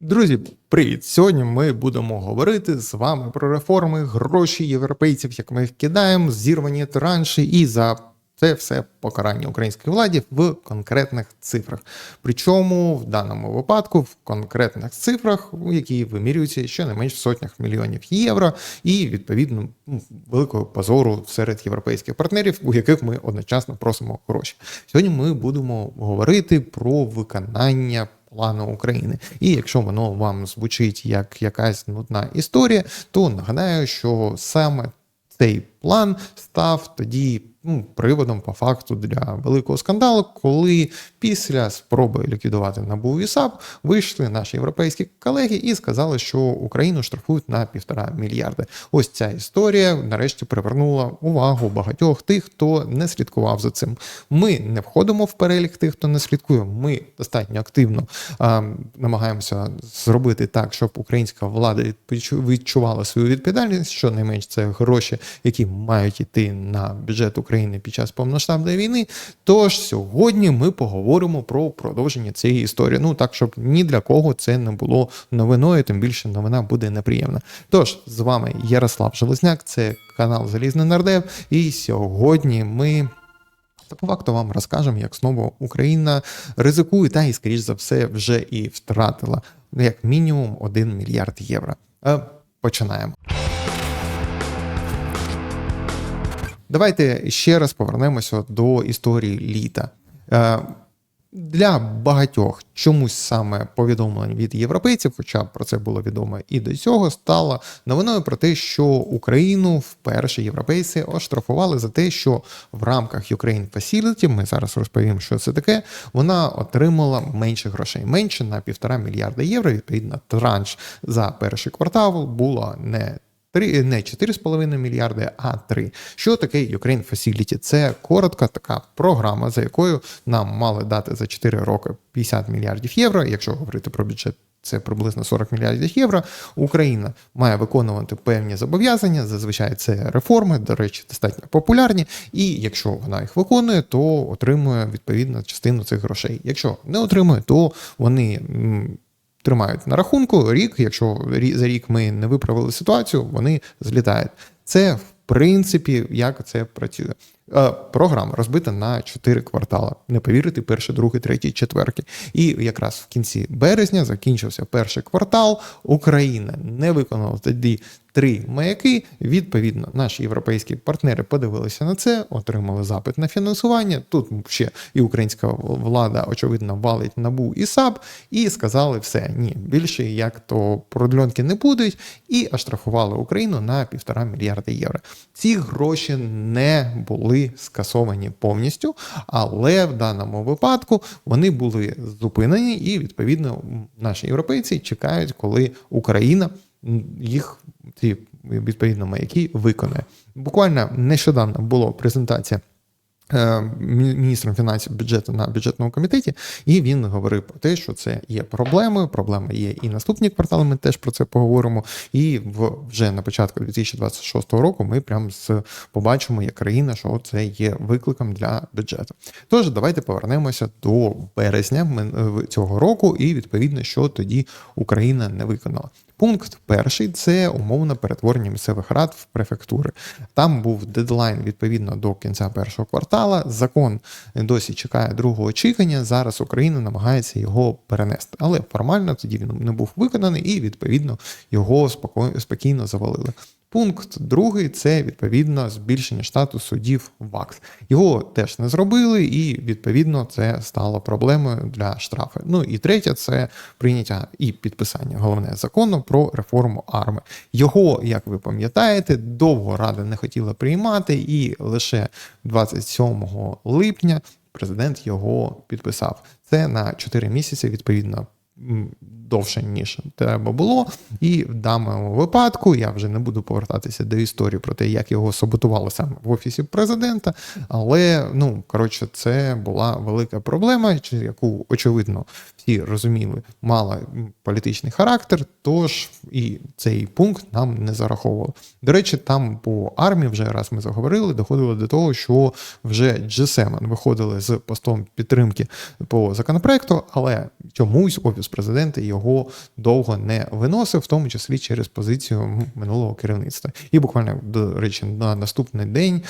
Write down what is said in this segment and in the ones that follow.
Друзі, привіт! Сьогодні ми будемо говорити з вами про реформи, гроші європейців, як ми їх кидаємо, зірвані транші і за це все покарання української владі в конкретних цифрах. Причому в даному випадку в конкретних цифрах, які вимірюються щонайменш в сотнях мільйонів євро, і відповідно ну, великого позору серед європейських партнерів, у яких ми одночасно просимо гроші. Сьогодні ми будемо говорити про виконання плану України. І якщо воно вам звучить як якась нудна історія, то нагадаю, що саме цей план став тоді ну, приводом по факту для великого скандалу, коли після спроби ліквідувати НАБУ і САП вийшли наші європейські колеги і сказали, що Україну штрафують на півтора мільярди. Ось ця історія нарешті привернула увагу багатьох тих, хто не слідкував за цим. Ми не входимо в перелік тих, хто не слідкує. Ми достатньо активно а, намагаємося зробити так, щоб українська влада відчу- відчувала свою відповідальність. Що найменш це гроші, які мають йти на бюджет України під час повноштабної війни. Тож сьогодні ми поговоримо про продовження цієї історії. Ну так, щоб ні для кого це не було новиною, тим більше новина буде неприємна. Тож з вами Ярослав Железняк, це канал Залізний Нардев, і сьогодні ми. Та по факту вам розкажемо, як знову Україна ризикує та і, скоріш за все, вже і втратила як мінімум 1 мільярд євро. Е, Починаємо. Давайте ще раз повернемося до історії літа. Е, Для багатьох чомусь саме повідомлень від європейців, хоча про це було відомо і до цього, стало новиною про те, що Україну вперше європейці оштрафували за те, що в рамках Ukraine Facility, ми зараз розповімо, що це таке, вона отримала менше грошей, менше на півтора мільярда євро. Відповідно, транш за перший квартал було не Три- не 4,5 мільярди, а 3. Що таке Ukraine Facility? Це коротка така програма, за якою нам мали дати за 4 роки 50 мільярдів євро. Якщо говорити про бюджет, це приблизно 40 мільярдів євро. Україна має виконувати певні зобов'язання. Зазвичай це реформи, до речі, достатньо популярні. І якщо вона їх виконує, то отримує відповідно частину цих грошей. Якщо не отримує, то вони. Тримають на рахунку рік, якщо за рік ми не виправили ситуацію, вони злітають. Це в принципі як це працює. Е, Програма розбита на чотири квартали. Не повірите, перший, другий, третій, четвертий. І якраз в кінці березня закінчився перший квартал. Україна не виконала тоді три маяки. Відповідно, наші європейські партнери подивилися на це, отримали запит на фінансування. Тут ще і українська влада, очевидно, валить набу і САП, і сказали все, ні, більше як то продльонки не будуть, і оштрафували Україну на півтора мільярда євро. Ці гроші не були скасовані повністю, але в даному випадку вони були зупинені, і відповідно наші європейці чекають, коли Україна їх ці відповідно маяки виконає. Буквально нещодавно була презентація. Е, мі- Міністром фінансів бюджету на бюджетному комітеті, і він говорив про те, що це є проблемою. Проблема є і наступні квартали. Ми теж про це поговоримо. І вже на початку 2026 року ми прям побачимо як країна, що це є викликом для бюджету. Тож давайте повернемося до березня цього року, і відповідно, що тоді Україна не виконала. Пункт перший це умовне перетворення місцевих рад в префектури. Там був дедлайн відповідно до кінця першого квартала. Закон досі чекає другого читання. Зараз Україна намагається його перенести, але формально тоді він не був виконаний, і відповідно його спокійно завалили. Пункт другий це відповідно збільшення штату суддів ВАКС. Його теж не зробили, і відповідно це стало проблемою для штрафи. Ну і третє це прийняття і підписання головне закону про реформу арми. Його, як ви пам'ятаєте, довго рада не хотіла приймати, і лише 27 липня президент його підписав. Це на 4 місяці відповідно. Довше ніж треба було, і в даному випадку я вже не буду повертатися до історії про те, як його саботували саме в офісі президента. Але ну коротше, це була велика проблема, яку очевидно всі розуміли, мала політичний характер. Тож і цей пункт нам не зараховували. До речі, там по армії вже раз ми заговорили, доходило до того, що вже G7 виходили з постом підтримки по законопроекту, але чомусь офіс офіс президента його довго не виносив, в тому числі через позицію минулого керівництва. І буквально до речі, на наступний день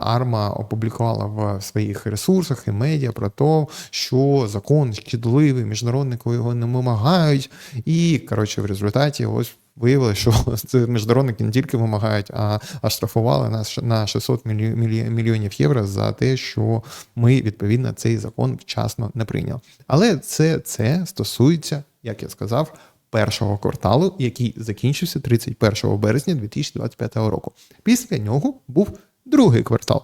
Арма опублікувала в своїх ресурсах і медіа про те, що закон шкідливий, міжнародники його не вимагають. І коротше, в результаті ось. Виявилося, що міжнародники не тільки вимагають, а, а штрафували нас на 600 мільйонів євро за те, що ми відповідно цей закон вчасно не прийняли. Але це, це стосується, як я сказав, першого кварталу, який закінчився 31 березня 2025 року. Після нього був другий квартал,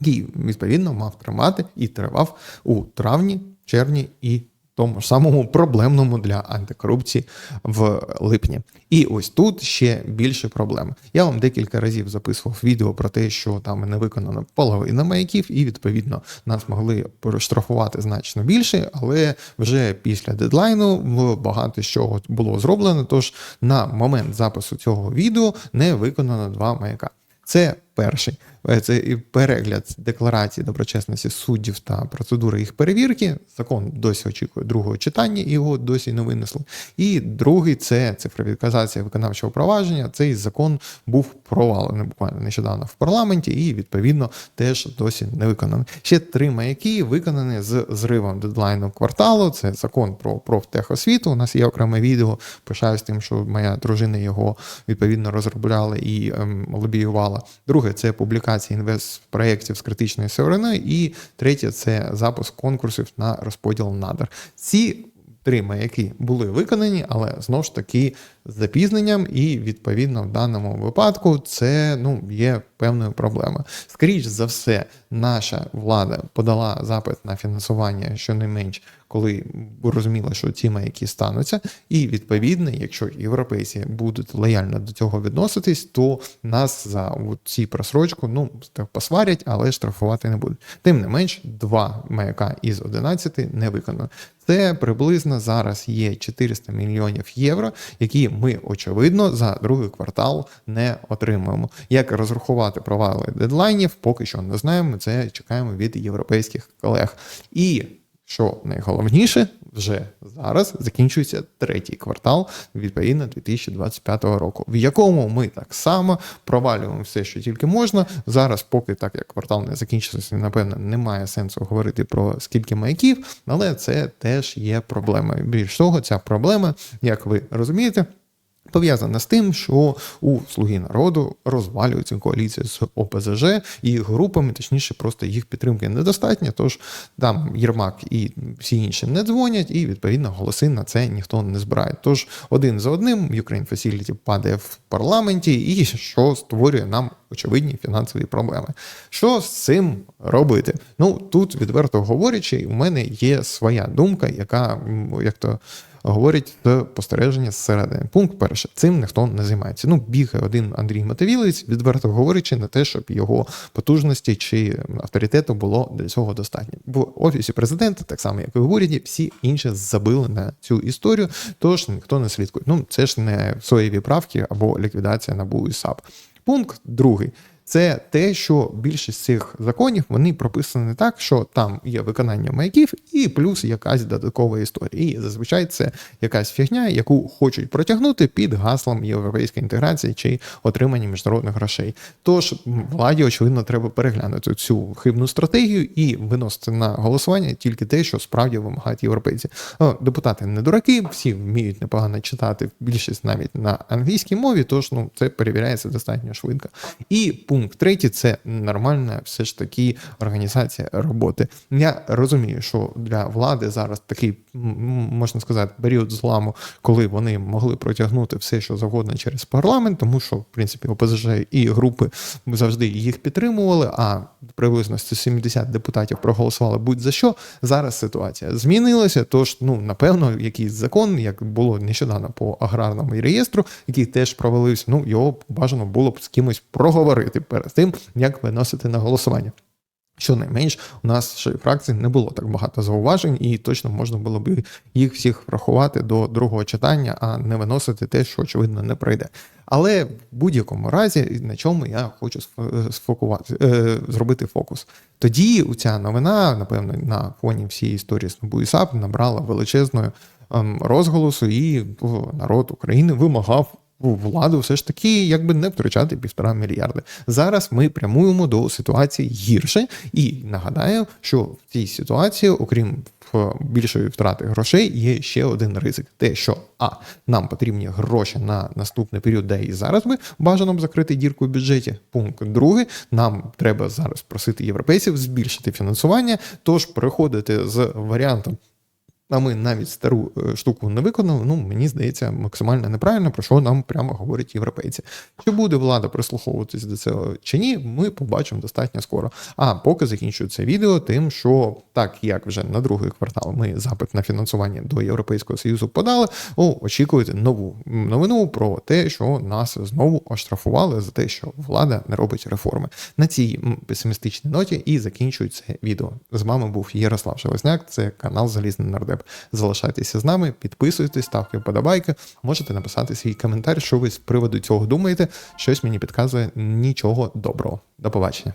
який відповідно мав тримати і тривав у травні, червні і тому ж самому проблемному для антикорупції в липні. І ось тут ще більше проблеми. Я вам декілька разів записував відео про те, що там не виконано половина маяків, і відповідно нас могли проштрафувати значно більше, але вже після дедлайну багато чого було зроблено. Тож на момент запису цього відео не виконано два маяка. Це перший. Е, це перегляд декларації доброчесності суддів та процедури їх перевірки. Закон досі очікує другого читання, і його досі не винесли. І другий це цифровізація виконавчого провадження. Цей закон був провалений буквально нещодавно в парламенті, і відповідно теж досі не виконаний. Ще три маяки виконані з зривом дедлайну кварталу. Це закон про профтехосвіту. У нас є окреме відео. Пишаюсь тим, що моя дружина його відповідно розробляла і ем, лобіювала. Друге це публікація інвестпроєктів з критичною сировиною. І третє це запуск конкурсів на розподіл надр. Ці три маяки були виконані, але знову ж таки запізненням, і відповідно в даному випадку це ну є певною проблемою. Скоріше за все, наша влада подала запит на фінансування щонайменш, коли розуміла, що ці маяки стануться, і відповідно, якщо європейці будуть лояльно до цього відноситись, то нас за ці просрочку ну посварять, але штрафувати не будуть. Тим не менш, два маяка із 11 не виконано. Це приблизно зараз є 400 мільйонів євро, які ми очевидно за другий квартал не отримуємо. Як розрахувати провали дедлайнів, поки що не знаємо. Ми це чекаємо від європейських колег. І що найголовніше, вже зараз закінчується третій квартал відповідно 2025 року, в якому ми так само провалюємо все, що тільки можна. Зараз, поки так як квартал не закінчився, напевно, немає сенсу говорити про скільки маяків, але це теж є проблемою. Більш того, ця проблема, як ви розумієте. Пов'язана з тим, що у Слуги народу розвалюється коаліція з ОПЗЖ і групами, точніше, просто їх підтримки недостатньо. Тож там Єрмак і всі інші не дзвонять, і відповідно голоси на це ніхто не збирає. Тож один за одним Ukraine Facility падає в парламенті, і що створює нам очевидні фінансові проблеми. Що з цим робити? Ну тут відверто говорячи, у мене є своя думка, яка як то говорять спостереження зсередини. Пункт перший, цим ніхто не займається. Ну, бігає один Андрій Мотовілець, відверто говорячи, на те, щоб його потужності чи авторитету було для цього достатньо. В офісі президента, так само як і в уряді, всі інші забили на цю історію, тож ніхто не слідкує. Ну це ж не соєві правки або ліквідація НАБУ і САП. Пункт другий це те, що більшість цих законів вони прописані так, що там є виконання маяків і плюс якась додаткова історія. І зазвичай це якась фігня, яку хочуть протягнути під гаслом європейської інтеграції чи отримання міжнародних грошей. Тож владі, очевидно, треба переглянути цю хибну стратегію і виносити на голосування тільки те, що справді вимагають європейці. Депутати не дураки, всі вміють непогано читати, більшість навіть на англійській мові, тож ну це перевіряється достатньо швидко. І Пункт третій це нормальна все ж таки організація роботи. Я розумію, що для влади зараз такий можна сказати період зламу, коли вони могли протягнути все, що завгодно через парламент, тому що в принципі ОПЗЖ і групи завжди їх підтримували. А приблизно 170 депутатів проголосували будь-за що. Зараз ситуація змінилася. Тож, ну напевно, якийсь закон, як було нещодавно по аграрному реєстру, який теж провалився, ну його бажано було б з кимось проговорити перед тим, як виносити на голосування. Щонайменш, у нас ще фракції не було так багато зауважень, і точно можна було б їх всіх врахувати до другого читання, а не виносити те, що очевидно не пройде. Але в будь-якому разі, на чому я хочу сфокувати, е, зробити фокус. Тоді ця новина, напевно, на фоні всієї історії з і САП набрала величезної ем, розголосу, і народ України вимагав владу все ж таки якби не втрачати півтора мільярди. Зараз ми прямуємо до ситуації гірше, і нагадаю, що в цій ситуації, окрім е, більшої втрати грошей, є ще один ризик: те, що а нам потрібні гроші на наступний період, де і зараз би бажано б закрити дірку в бюджеті. Пункт другий, нам треба зараз просити європейців збільшити фінансування, тож переходити з варіантом. А ми навіть стару е, штуку не виконали. Ну мені здається, максимально неправильно, про що нам прямо говорять європейці. Чи буде влада прислуховуватись до цього чи ні, ми побачимо достатньо скоро. А поки закінчую це відео, тим, що так як вже на другий квартал ми запит на фінансування до Європейського союзу подали, о, очікуйте нову новину про те, що нас знову оштрафували за те, що влада не робить реформи. На цій песимістичній ноті і закінчую це відео. З вами був Ярослав Шелесняк, це канал Залізний Нардеп. Залишайтеся з нами, підписуйтесь, ставте вподобайки. Можете написати свій коментар, що ви з приводу цього думаєте. Щось мені підказує нічого доброго. До побачення.